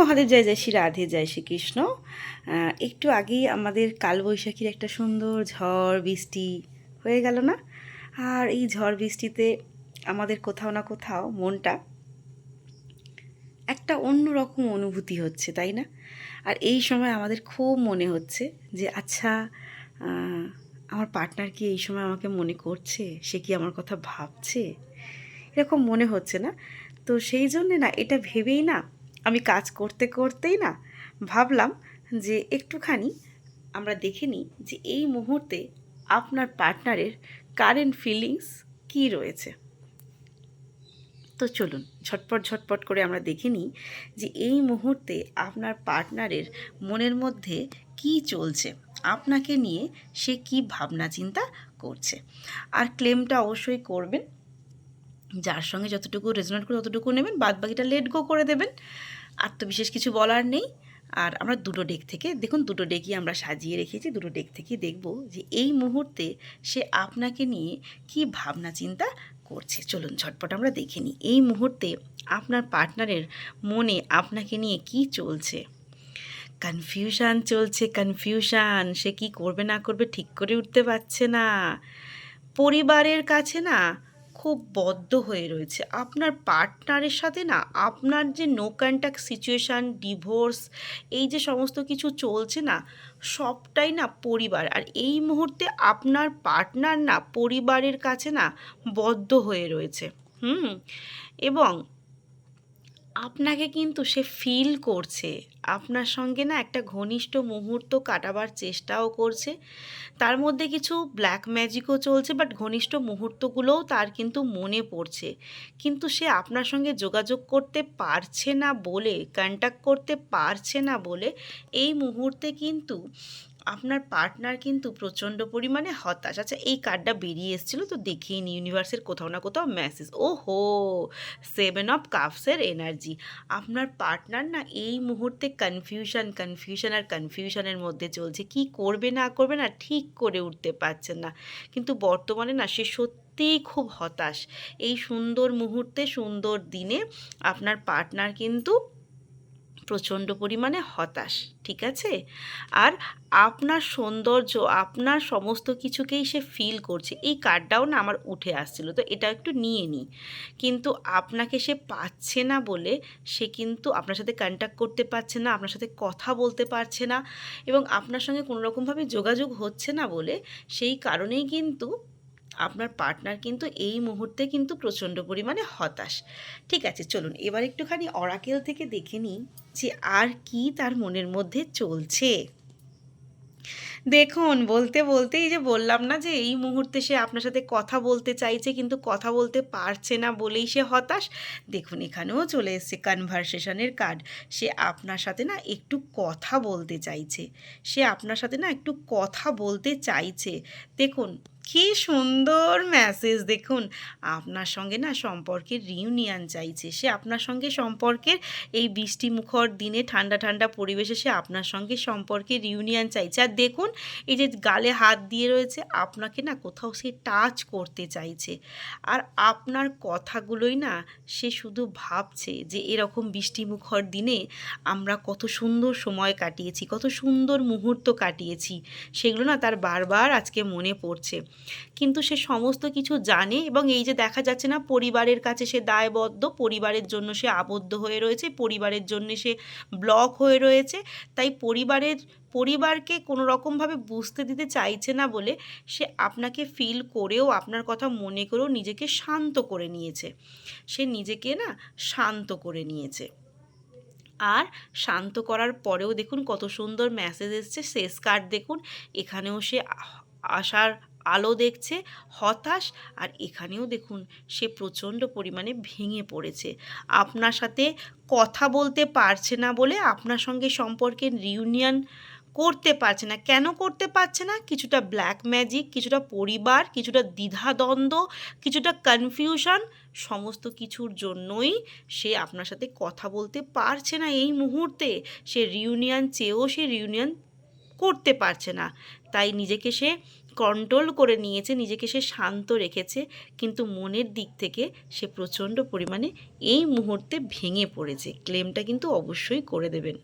মহাদেব জয় জয় শ্রী রাধে, জয় শ্রীকৃষ্ণ। একটু আগেই আমাদের কালবৈশাখীর একটা সুন্দর ঝড়, বৃষ্টি হয়ে গেল না? আর এই ঝড়, বৃষ্টিতে আমাদের কোথাও না কোথাও মনটা একটা অন্যরকম অনুভূতি হচ্ছে, তাই না? আর এই সময় আমাদের খুব মনে হচ্ছে যে আচ্ছা আমার পার্টনার কি এই সময় আমাকে মনে করছে? সে কি আমার কথা ভাবছে? এরকম মনে হচ্ছে না? তো সেই জন্যে না, এটা ভেবেই না আমি কাজ করতে করতেই না ভাবলাম যে একটুখানি আমরা দেখে নিই যে এই মুহূর্তে আপনার পার্টনারের কারেন্ট ফিলিংস কী রয়েছে। তো চলুন ঝটপট ঝটপট করে আমরা দেখে নিই যে এই মুহূর্তে আপনার পার্টনারের মনের মধ্যে কি চলছে, আপনাকে নিয়ে সে কি ভাবনা চিন্তা করছে। আর ক্লেমটা অবশ্যই করবেন, যার সঙ্গে যতটুকু রেজোনেট করে ততটুকু নেবেন বাদ বাকিটা লেট গো করে দেবেন। আর তো বিশেষ কিছু বলার নেই। আর আমরা দুটো ডেক থেকে, দেখুন দুটো ডেকই আমরা সাজিয়ে রেখেছি, দুটো ডেক থেকেই দেখব যে এই মুহূর্তে সে আপনাকে নিয়ে কি ভাবনা চিন্তা করছে। চলুন ঝটপট আমরা দেখে নিই, এই মুহূর্তে আপনার পার্টনারের মনে আপনাকে নিয়ে কি চলছে? কনফিউশান চলছে, কনফিউশান, সে কি করবে না করবে ঠিক করে উঠতে পারছে না। পরিবারের কাছে না খুব বদ্ধ হয়ে রয়েছে। আপনার পার্টনারের সাথে না আপনার যে নো কন্ট্যাক্ট সিচুয়েশান ডিভোর্স এই যে সমস্ত কিছু চলছে না, সবটাই না পরিবার। আর এই মুহূর্তে আপনার পার্টনার না পরিবারের কাছে না বদ্ধ হয়ে রয়েছে। হুম? এবং আপনাকে কিন্তু সে ফিল করছে। আপনার সঙ্গে না একটা ঘনিষ্ঠ মুহূর্ত কাটাবার চেষ্টাও করছে। তার মধ্যে কিছু ব্ল্যাক ম্যাজিকও চলছে বাট ঘনিষ্ঠ মুহূর্তগুলোও তার কিন্তু মনে পড়ছে। কিন্তু সে আপনার সঙ্গে যোগাযোগ করতে পারছে না বলে কন্ট্যাক্ট করতে পারছে না বলে এই মুহূর্তে কিন্তু আপনার পার্টনার কিন্তু প্রচণ্ড পরিমাণে হতাশ। আচ্ছা এই কার্ডটা বেরিয়ে এসেছিল তো দেখেই নি ইউনিভার্সের কোথাও না কোথাও মেসেজ ও হো সেভেন অফ কাপসের এনার্জি আপনার পার্টনার না এই মুহূর্তে কনফিউশন কনফিউশন আর কনফিউশনের মধ্যে চলছে। কি করবে, না করবে না ঠিক করে উঠতে পারছেন না। কিন্তু বর্তমানে না সে সত্যিই খুব হতাশ। এই সুন্দর মুহূর্তে, সুন্দর দিনে আপনার পার্টনার কিন্তু প্রচণ্ড পরিমাণে হতাশ, ঠিক আছে? আর আপনার সৌন্দর্য, আপনার সমস্ত কিছুকেই সে ফিল করছে। এই কার্ডটাও না আমার উঠে আসছিল, তো এটা একটু নিয়ে নিই। কিন্তু আপনাকে সে পাচ্ছে না বলে সে কিন্তু আপনার সাথে কন্ট্যাক্ট করতে পারছে না, আপনার সাথে কথা বলতে পারছে না এবং আপনার সঙ্গে কোনো রকমভাবে যোগাযোগ হচ্ছে না বলে সেই কারণেই কিন্তু আপনার পার্টনার কিন্তু এই মুহূর্তে কিন্তু প্রচণ্ড পরিমাণে হতাশ। ঠিক আছে, চলুন এবার একটুখানি অরাকেল থেকে দেখে নিই যে আর কি তার মনের মধ্যে চলছে। দেখুন, বলতে বলতেই যে বললাম না যে এই মুহূর্তে সে আপনার সাথে কথা বলতে চাইছে কিন্তু কথা বলতে পারছে না বলেই সে হতাশ। দেখুন, এখানেও চলে এসছে কনভারসেশনের কার্ড সে আপনার সাথে না একটু কথা বলতে চাইছে। সে আপনার সাথে না একটু কথা বলতে চাইছে। দেখুন কি সুন্দর মেসেজ দেখুন, আপনার সঙ্গে না সম্পর্কের রিউনিয়ন চাইছে। সে আপনার সঙ্গে সম্পর্কের এই বৃষ্টি মুখর দিনে ঠান্ডা ঠান্ডা পরিবেশে সে আপনার সঙ্গে সম্পর্কের রিউনিয়ন চাইছে। আর দেখুন, এই যে গালে হাত দিয়ে রয়েছে, আপনাকে না কোথাও সে টাচ করতে চাইছে। আর আপনার কথাগুলোই না সে শুধু ভাবছে যে এরকম বৃষ্টিমুখর দিনে আমরা কত সুন্দর সময় কাটিয়েছি, কত সুন্দর মুহূর্ত কাটিয়েছি। সেগুলো না তার বারবার আজকে মনে পড়ছে। কিন্তু সে সমস্ত কিছু জানে এবং এই যে দেখা যাচ্ছে না পরিবারের কাছে সে দায়বদ্ধ, পরিবারের জন্য সে আবদ্ধ হয়ে রয়েছে, পরিবারের জন্য সে ব্লক হয়ে রয়েছে। তাই পরিবারের, পরিবারকে কোনো রকমভাবে বুঝতে দিতে চাইছে না বলে সে আপনাকে ফিল করেও, আপনার কথা মনে করেও নিজেকে শান্ত করে নিয়েছে। সে নিজেকে না শান্ত করে নিয়েছে। আর শান্ত করার পরেও দেখুন কত সুন্দর মেসেজ এসছে। শেষ কার্ড দেখুন। এখানেও সে আ- আশার আলো দেখছে, হতাশ, আর এখানেও দেখুন সে প্রচণ্ড পরিমাণে ভেঙে পড়েছে। আপনার সাথে কথা বলতে পারছে না বলে আপনার সঙ্গে সম্পর্কের রিউনিয়ন করতে পারছে না। কেন করতে পারছে না? কিছুটা ব্ল্যাক ম্যাজিক কিছুটা পরিবার, কিছুটা দ্বিধাদ্বন্দ্ব, কিছুটা কনফিউশন সমস্ত কিছুর জন্যই সে আপনার সাথে কথা বলতে পারছে না এই মুহূর্তে। সে রিউনিয়ন চেয়েও সে রিউনিয়ন করতে পারছে না। তাই নিজেকে সে কন্ট্রোল করে নিয়েছে, নিজেকে সে শান্ত রেখেছে, কিন্তু মনের দিক থেকে সে প্রচণ্ড পরিমাণে এই মুহূর্তে ভেঙে পড়েছে। ক্লেমটা কিন্তু অবশ্যই করে দেবেন।